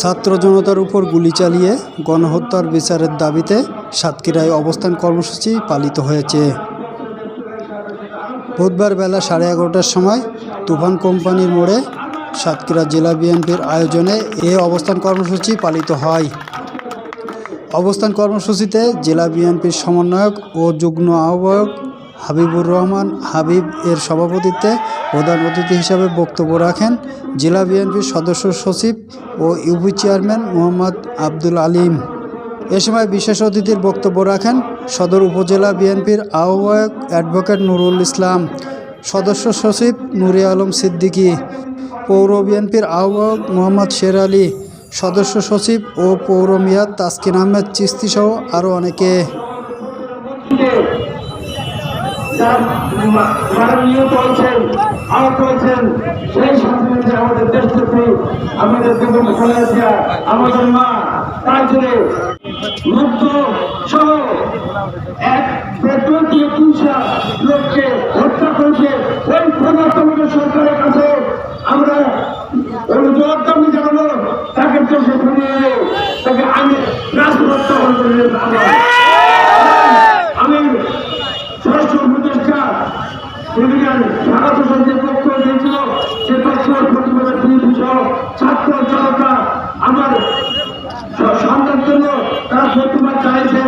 ছাত্র জনতার উপর গুলি চালিয়ে গণহত্যার বিচারের দাবিতে সাতক্ষীরায় অবস্থান কর্মসূচি পালিত হয়েছে। বুধবার বেলা সাড়ে এগারোটার সময় তুফান কোম্পানির মোড়ে সাতক্ষীরা জেলা বিএনপির আয়োজনে এ অবস্থান কর্মসূচি পালিত হয়। অবস্থান কর্মসূচিতে জেলা বিএনপির সমন্বয়ক ও যুগ্ম আহ্বায়ক হাবিবুর রহমান, হাবিব এর সভাপতিত্বে প্রধান অতিথি হিসাবে বক্তব্য রাখেন জেলা বিএনপির সদস্য সচিব ও ইউপি চেয়ারম্যান মোহাম্মদ আব্দুল আলিম। এ সময় বিশেষ অতিথির বক্তব্য রাখেন সদর উপজেলা বিএনপির আহ্বায়ক অ্যাডভোকেট নুরুল ইসলাম, সদস্য সচিব নুরে আলম সিদ্দিকী, পৌর বিএনপির আহ্বায়ক মোহাম্মদ শের আলী, সদস্য সচিব ও পৌর মেয়র তাসকিন আহমেদ চিস্তি সহ আরও অনেকে। যারা মা- যারা নিহত আহত হয়েছেন সেই আমাদের দেশ থেকে আমাদের আমাদের মা, তার জন্য মুক্ত এক পেট্রোল দিয়ে তিনশো লোককে হত্যা আমরা জবাবদামি জানাব। তাকে তাকে আমি রাষ্ট্রহত্যা করে আমরা ইউনিয়ন ঢাকা শোষণ যে পক্ষ দিয়েছিল। সে পক্ষের প্রতিবেদন বিএনপি সহ ছাত্র জনতা, আমার সন্তানের জন্য তারা প্রতিবাদ চাইছে